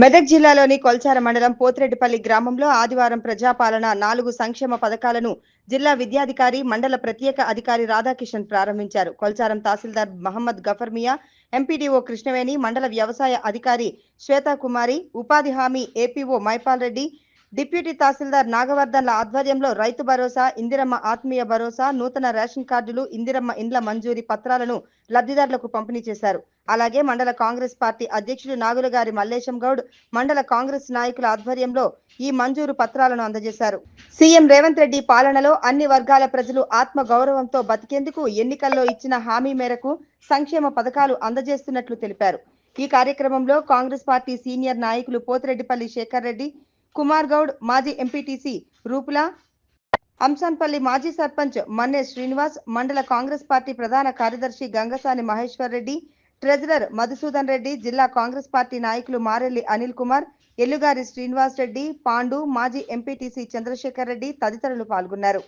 మెదక్ జిల్లాలోని కొల్చార మండలం పోతిరెడ్డిపల్లి గ్రామంలో ఆదివారం ప్రజాపాలన నాలుగు సంక్షేమ పథకాలను జిల్లా విద్యాధికారి మండల ప్రత్యేక అధికారి రాధాకిషన్ ప్రారంభించారు. కొల్చారం తహసీల్దార్ మహమ్మద్ గఫర్మియా ఎంపీడీఓ కృష్ణవేణి మండల వ్యవసాయ అధికారి శ్వేతా కుమారి ఉపాధి హామీ ఏపీఓ మైపాల్ రెడ్డి డిప్యూటీ తహసీల్దార్ నాగవర్ధన్ల ఆధ్వర్యంలో రైతు భరోసా ఇందిరమ్మ ఆత్మీయ భరోసా నూతన రేషన్ కార్డులు ఇందిరమ్మ ఇండ్ల మంజూరీ పత్రాలను లబ్ధిదారులకు పంపిణీ చేశారు. అలాగే మండల కాంగ్రెస్ పార్టీ అధ్యక్షుడు నాగులగారి మల్లేశం గౌడ్ మండల కాంగ్రెస్ నాయకుల ఆధ్వర్యంలో ఈ మంజూరు పత్రాలను అందజేశారు. సీఎం రేవంత్ రెడ్డి పాలనలో అన్ని వర్గాల ప్రజలు ఆత్మ గౌరవంతో బతికేందుకు ఎన్నికల్లో ఇచ్చిన హామీ మేరకు సంక్షేమ పథకాలు అందజేస్తున్నట్లు తెలిపారు. ఈ కార్యక్రమంలో కాంగ్రెస్ పార్టీ సీనియర్ నాయకులు పోతిరెడ్డిపల్లి శేఖర్ రెడ్డి కుమార్ గౌడ్ మాజీ ఎంపీటీసీ రూపుల అంశాన్పల్లి మాజీ సర్పంచ్ మన్నే శ్రీనివాస్ మండల కాంగ్రెస్ పార్టీ ప్రధాన కార్యదర్శి గంగసాని మహేశ్వర్ రెడ్డి ట్రెజరర్ మధుసూదన్ రెడ్డి జిల్లా కాంగ్రెస్ పార్టీ నాయకులు మారెల్లి అనిల్ కుమార్ ఎల్లుగారి శ్రీనివాస్ రెడ్డి పాండు మాజీ ఎంపీటీసీ చంద్రశేఖర్ రెడ్డి తదితరులు పాల్గొన్నారు.